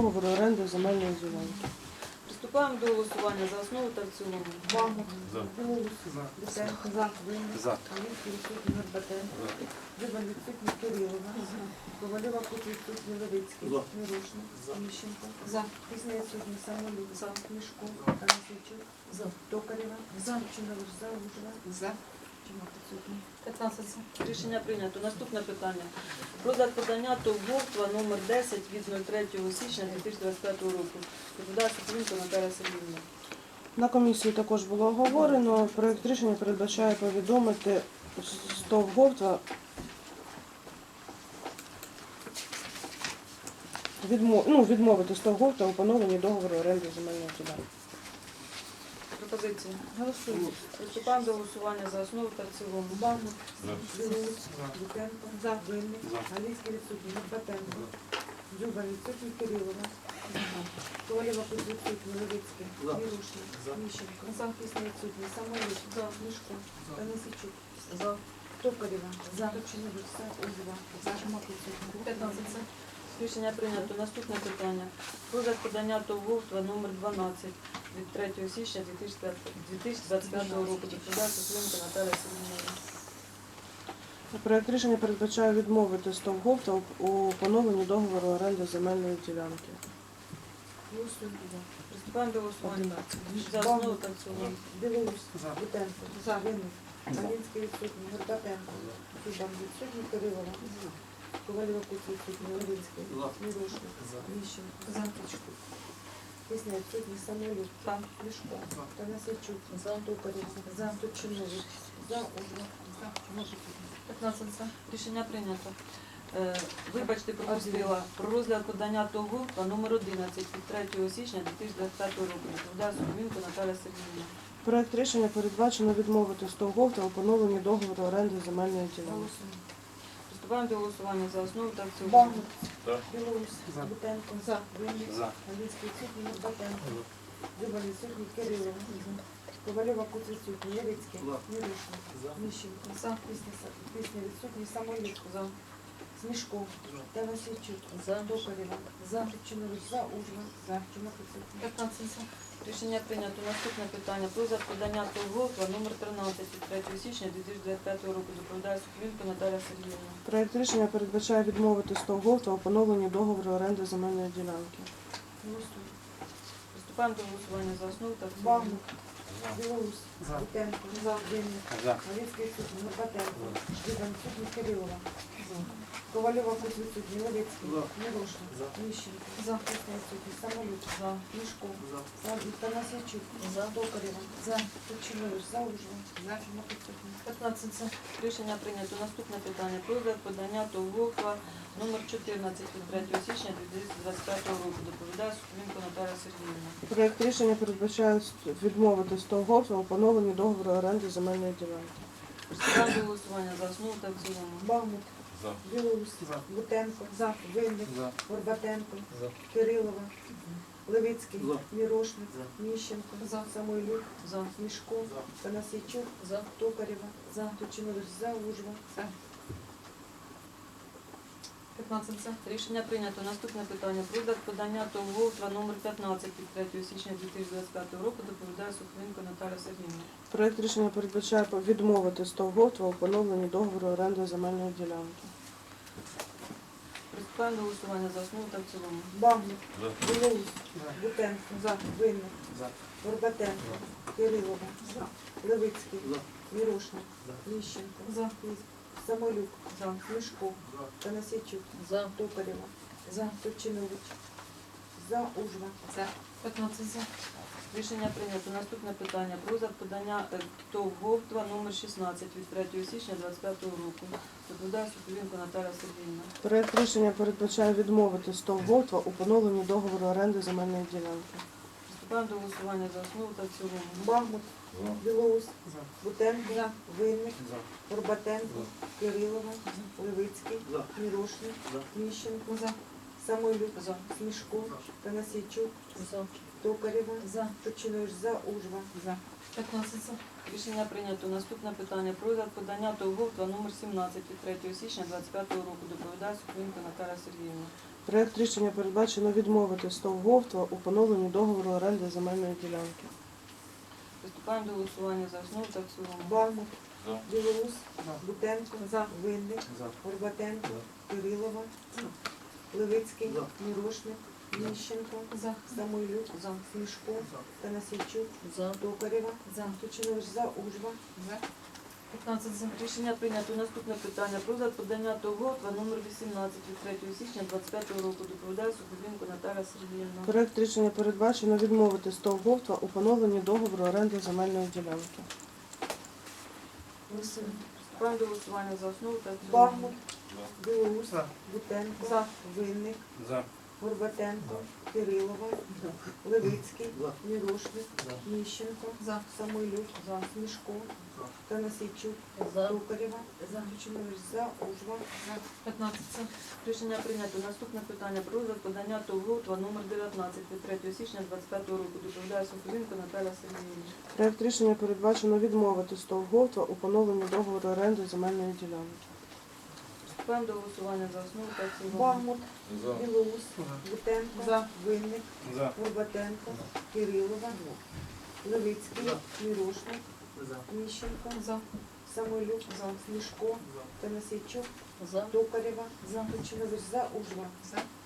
договору оренди земельної ділянки. Приступаємо до голосування за основу та в цілому. Бабик. За. Білоус. Луценко. За. Винник. За. Калинський відсутній Горбатенко. Дзюба відсутній Кирилова. Ковалєва Кут відсутній Левицький. За. Мирошник. Міщенко. За. Пісня відсутній Самолюк. За. Мішко. Танасійчук. За. Токарєва. За. Чинович. За. Ужина. За. Чому відсутній? 15 за. Рішення прийнято. Наступне питання. Розгляд подання ТОВ «Вовтва» номер 10 від 03 січня 2025 року. Відповідає Соколінко Наталя Сергіївна. На комісії також було оговорено. Проект рішення передбачає повідомити СТОВ Говтва відмо- ну, відмовити СТОВ Говтва у поновленні договору оренди земельної ділянки. Пропозиції. Голосуємо. Приступаємо до голосування за основу та в цілому. Білоус. Луценко. За. Винник. Галицький відсутній Горбатенко. Дзюба відсутній Кирилова. Кут відсутній Левицький. За. Міщенко. За. Пісня відсутній Самолюк. За. Мішко. Танасійчук. За. Токарєва. За. Точинович. За. Ужва. За. Чумак відсутній. 15. Рішення прийнято. Наступне питання. Розгляд подання «Вовтва» номер 12 від 3 січня 2025 року. Відповідає Соколінко Наталя Сергіївна. Проект рішення передбачає відмовити СТОВ Говтва у- поновленні договору оренди земельної ділянки. Голосуємо. Приступаємо до голосування. 11. За основу та в цілому. Білоус. Бутенко. За. Винник. Галинський відсутній. Горбатенко. Зубан відсутній. Кирилова. Ковалєва Кут відсутній. За. Мірошник. Міщенко. За. Відсутній. Самолюк. За. Мішко. Танасійчук. За. Токарєва. За. Точинович. За. За. 15 за. Рішення прийнято. Е, Вибачте, пропустила. Про розгляд подання ТОВ та номер 11 від 3 січня 2025 року. Відповідає Соколінко Наталя Сергіївна. Проект рішення передбачено відмовити СТОВ Говтва у поновленні договору оренди земельної ділянки. Голосуємо. Приступаємо до голосування за основу та в цілому. За. Білоус. За. Бутенко. За. Винник. За. Галицький відсутній. Горбатенко. Зуба відсутній. Кирилова. Ковалєва Кут відсутній. Левицький. За. Мірошник. За. Міщенко. За. Пісня, пісня відсутній. Самолюк. За. Смішко. Танасійчук. За. Токарєва. За. Точинович. За. Ужва. За. Чумак відсутній. 15 за. Рішення прийнято. Наступне питання. Про подання та номер 13 від 3 січня 2025 року. Доповідає Соколінко Наталя Сергіївна. Проект рішення передбачає відмовити СТОВ Говтва у поновленні договору оренди земельної ділянки. Голосуємо. Приступаємо до голосування за основу та в цілому. Бабик. Білоус. За. Бутенко. За. Винник. За. Галицький відсутній. Горбатенко. Зуба відсутній. Левицький. За. Мірошник. За. Міщенко. За. Відсутній. Самолюк. За. Мішко. За. За. Танасійчук. За. Токарєва. За. Точинович. За. Ужва. За. Відсутній. 15 за. Рішення прийнято. Наступне питання. Розгляд подання ТОВ «Вовква» номер 14 від 3 січня 2025 року. Доповідає Соколінко Наталя Сергіївна. Проект рішення передбачає відмовити СТОВ Говтва у поновленні договору оренди земельної ділянки. Приступаємо голосування за основу та в цілому. Бахмут. За. Білоус. За. Бутенко. За. Винник. За. Горбатенко. За. Кирилова. Левицький. За. Мірошник. За. Міщенко. За. Самойлюк. За. Мішко. За. Танасійчук. За. Токарєва. За. Точинович. За. Ужва. За. 15. Рішення прийнято. Наступне питання. Про подання ТОВ «Вовтва» номер 15 від 3 січня 2025 року. Доповідає Соколінко Наталя Сергіївна. Проект рішення передбачає відмовити СТОВ Говтва у поновленні договору оренди земельної ділянки. Приступаємо до голосування за основу та в цілому. За. Білоус. Бутенко. За. Винник. За. Горбатенко. Кирилова. За. Левицький. За. Мірошник. За. Міщенко. За. Самойлюк. За. Мішко. Танасійчук. За. Токарєва. За. Точинович. За. Ужва. За. 15 за. Рішення прийнято. Наступне питання. Про подання е, ТОВ «Говтва» номер 16 від 3 січня 2025 року. Доповідає Соколінко Наталя Сергіївна. Проект рішення передбачає відмовити СТОВ Говтва у поновленні договору оренди земельної ділянки. Приступаємо до голосування за основу та в цілому. Бахмут. Білоус. Бутенко. За. Винник. За. Горбатенко. Кирилова. Левицький. Мірошник. Міщенко. За. Самойлюк. За. Смішко. Танасійчук. За. Токарєва. За. Точинович. За. Ужва. 15. Рішення прийнято. Наступне питання. Про розгляд подання ТОВ «Говтва» номер 17 від 3 січня 2025 року. Доповідає Соколінко Наталя Сергіївна. Проект рішення передбачено відмовити Стовговтва у поновленні договору оренди земельної ділянки. Приступаємо до голосування за основу та в цілому. Бахмут, За. Білоус, Бутенко, За. Винник, За. Горбатенко, Кирилова, Левицький, Мірошник, Міщенко, За. Самойлюк, За. Смішко, Танасійчук, За. Токарєва, Тучинович за Ужва, За. 15 за. Рішення прийнято. Наступне питання. Про подання ТОВ номер 18 від 3 січня 25 року. Доповідає Суховінко Наталя Сергіївна. Проект рішення передбачено відмовити Стовговтва у поновленні договору оренди земельної ділянки. До голосування за основу та в цілому. Білоус, За. Бутенко, Винник, За. Горбатенко, Кирилова, Левицький, Мірошник, Міщенко, За. Самойлюк, За. Смішко, Танасійчук, За. Токарєва, за Ужва, 15. Рішення прийнято. Наступне питання. Про розгляд подання ТОВ номер 19 від 3 січня 25 року. Доповідає Суховінко Наталя Сергіївна. Проект рішення передбачено відмовити Стовговтва у поновленні договору оренди земельної ділянки. Приступаємо до голосування за основу та в цілому. Бахмут, За. Білоус, Бутенко, За. Винник, За. Горбатенко, Кирилова, Левицький, Мірошник, Міщенко, За. Самойлюк, За. Смішко, Танасійчук, За. Токарєва, За. Тучинович за Ужва,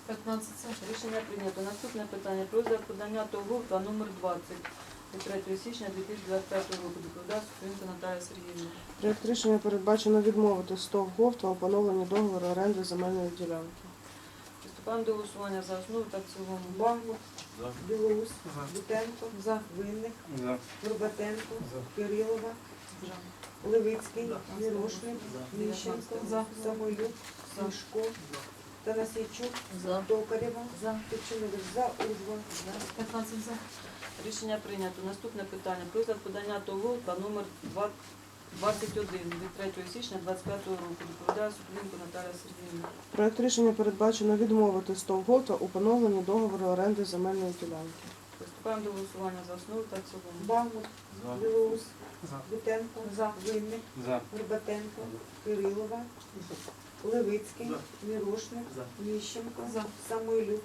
15 за. Рішення прийнято. Наступне питання. Про подання та номер 20 від 3 січня 2025 року. Доповідає Суховінко Наталя Сергіївна. Проект рішення передбачено відмовити Стовговтва у поновленні договору оренди земельної ділянки. Приступаємо до голосування за основу та в цілому. Бахмут, За. Білоус, За. Бутенко, За. Винник, За. Горбатенко, За. Кирилова, Левицький, Мірошник, Міщенко, За. Самойлюк, За. Смішко, Танасійчук, За. Токарєва, За. Тучинович за Ужва, 15 за. Рішення прийнято. Наступне питання. Про подання того та номер 2 21 від 3 січня 25 року. Доповідає Суховінко Наталя Сергіївна. Проект рішення передбачено відмовити Стовгота у поновленні договору оренди земельної ділянки. Приступаємо до голосування за основу та в цілому. Бахмут, За. Білоус, За. Бутенко, Винник, Горбатенко, Кирилова, Левицький. Мірошник, За. Міщенко, Самойлюк,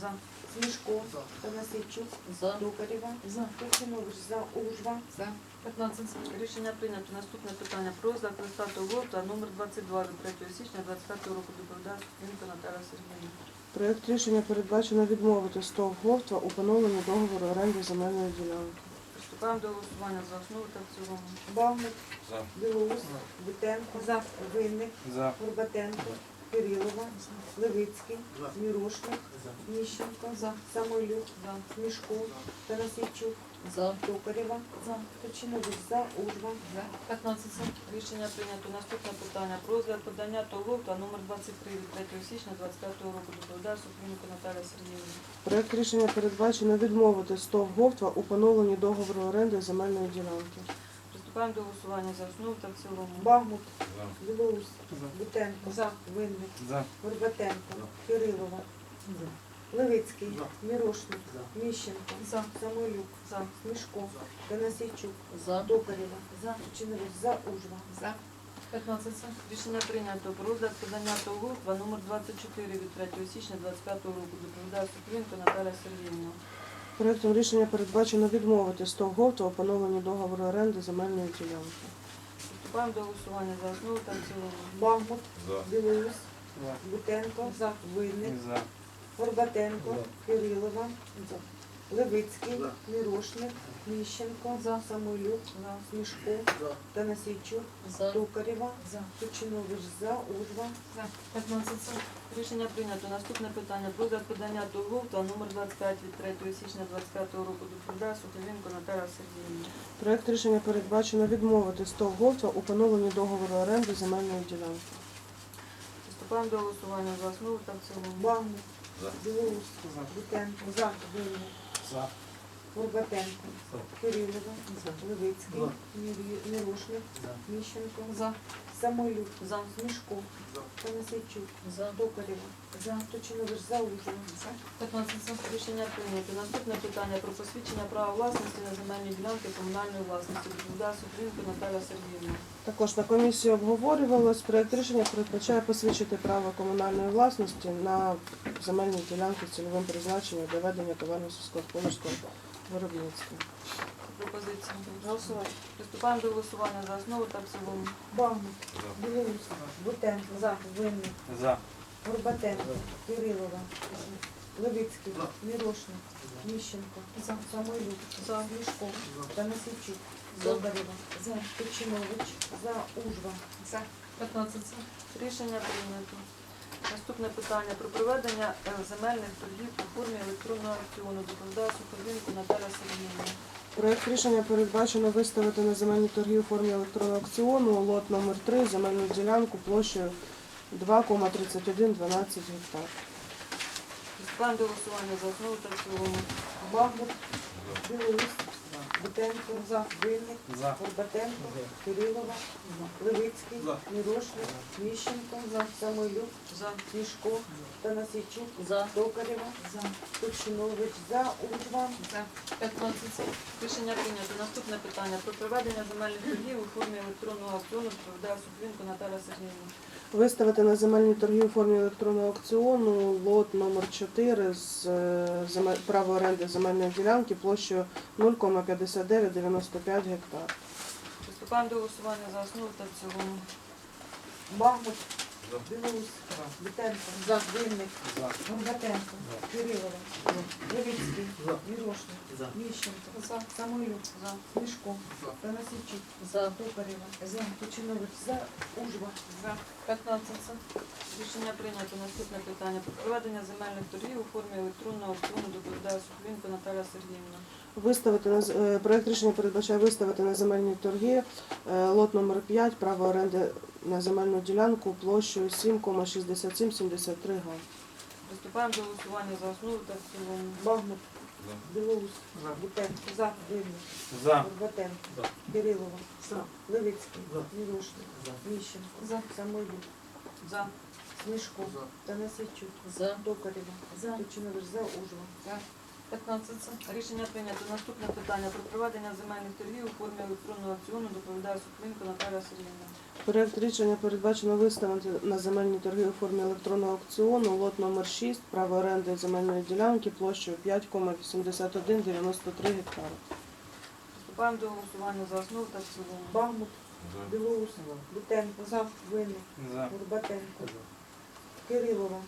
За. Смішко, Танасійчук, За. Токарєва, За. Тучинович за Ужва, За. 15 за. Рішення прийнято. Наступне питання. Про розгляд листа ТОВ та номер 22 від 3 січня 25 року. Доповідає Суховінко Наталя Сергіївна. Проект рішення передбачено відмовити Стовговтва у поновленні договору оренди земельної ділянки. Приступаємо до голосування за основу та в цілому. Бавник, За. Білоус, Бутенко, Винник, За. Горбатенко, Кирилова, Левицький, Мірошник, Міщенко, Самойлюк, Мішко, Танасійчук, За. Токарєва, За. Тучинович за Ужва, 15 за. Рішення прийнято. Наступне питання. Про розгляд подання ТОВ та номер 23 від 3 січня 25 року. Доповідає Суховінко Наталя Сергіївна. Проект рішення передбачено відмовити Стовговтва у поновленні договору оренди земельної ділянки. Приступаємо до голосування за основу та в цілому. Бахмут, За. Білоус, За. Бутенко, За. Винник, За. Горбатенко, Кирилова, Левицький, Мірошник, За. Міщенко, За. Смішко, Танасійчук, За. Токарєва, За. Ужва, За. 15. Рішення прийнято. Про розгляд подання та номер 24 від 3 січня 25 року. Доповідає Суховінко Наталя Сергіївна. Проектом рішення передбачено відмовити Стовговтва у поновленні договору оренди земельної ділянки. Приступаємо до голосування за основу та в цілому. За. Білоус, Бутенко, За. Винник, За. Горбатенко, Кирилова, Левицький, За. Мірошник, Міщенко, За. Самойлюк, За. Смішко, Танасійчук, За. Токарєва, За. Тучинович за Ужва, 15 за. Рішення прийнято. Наступне питання. Про подання ТОВ та номер 25 від 3 січня 25 року. Доповідає Суховінко Наталя Сергіївна. Проект рішення передбачено відмовити Стовговтва у поновленні договору оренди земельної ділянки. Приступаємо до голосування за основу та в цілому. Бахмут, За. Білоус, За. Винник, За. Горбатенко, Кирилова, Левицький. Мірі- Міщенко, За. Самойлюк, За. Смішко, За. Танасійчук, За. Токарєва, За. Тучинович за Ужин. 15 за. Рішення прийнято. Наступне питання про посвідчення права власності на земельні ділянки комунальної власності. Відповідає Супрунко Наталя Сергіївна. Також на комісії обговорювалось. Проект рішення передбачає посвідчити право комунальної власності на земельні ділянки з цільовим призначенням для ведення товарно сільськогосподарського виробництва. Пропозиція. Голосувати. Приступаємо до голосування за основу та в цілому. Бахмут. Білоус. Бутенко. За. Винник. За. Горбатенко. Кирилова. Левицький. Мірошник. Міщенко. Самойлюк. За. Мішков. Танасійчук. За. Добарева. За. Тучинович. За. Ужва. За. 15 за. Рішення прийнято. Наступне питання про проведення е, земельних торгів у формі електронного аукціону. Доповідає Суховінку Наталя Сергіївна. Проект рішення передбачено виставити на земельні торги у формі електронного аукціону лот номер 3 земельну ділянку площею 2,3112 гектар. План голосування за основу та в цілому. Бахмут. Білоус. Бутенко. За. Винник. За. Горбатенко. Кирилова. Левицький. За. Мірошник. Міщенко. Самойлюк. За. Мішко. Танасійчук. За. Токарєва. За. Тучинович. За. Ужва. За. 15. Рішення прийнято. Наступне питання про проведення земельних торгів у формі електронного аукціону. Доповідає Суховінку Наталя Сергіївна. Виставити на земельні торги у формі електронного аукціону лот номер 4 з е, земель- право оренди земельної ділянки площею 0,5995 гектар. Приступаємо до голосування за основу та в цілому. Бахмут. За. Білоус. Винник. За. Горбатенко. Кирилова. Левицький. За. Мірошник. За. Міщенко. За. Самойлюк. За. Мішко. Танасійчук. За. Токарєва. За. Тучинович. За. Ужва. За. 15. Рішення прийнято. Наступне питання про проведення земельних торгів у формі електронного аукціону. Доповідає Суховінку Наталя Сергіївна. Виставити на з- е, проект рішення передбачає виставити на земельні торги е, лот номер 5 право оренди на земельну ділянку площею 7,6773 га. Приступаємо до голосування за основу та в цілому. Бахмут. Білоус. За. Бутенко. За. Винник. За. Горбатенко. За. Кирилова. За. Левицький. За. Мірошник. За. Міщенко. За. Самойлюк. За. Смішко. Танасичук, За. Токарєва. За. Тучинович. За. Ужва. За. 15. Рішення прийнято. Наступне питання про проведення земельних торгів у формі електронного аукціону. Доповідає Суховінку Наталя Сергіївна. Проект рішення передбачено виставити на земельні торги у формі електронного аукціону лот номер 6 право оренди земельної ділянки площею 5,8193 гектара. Приступаємо до голосування за основу та в цілому. Бахмут. Білоус. Бутенко. За. Винник. За. Горбатенко. Кирилова.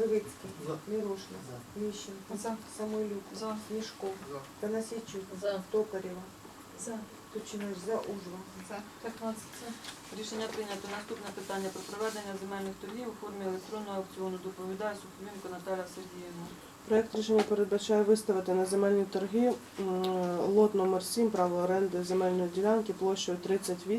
Левицький. За. Міщенко. За. Самойлюк. За. Мішко. За. Танасійчук. За. Токарєва. За. Тучинович. За. Ужва. За. 15. Рішення прийнято. Наступне питання про проведення земельних торгів у формі електронного аукціону. Доповідає Суховінко Наталя Сергіївна. Проект рішення передбачає виставити на земельні торги м, лот номер 7 право оренди земельної ділянки площею 38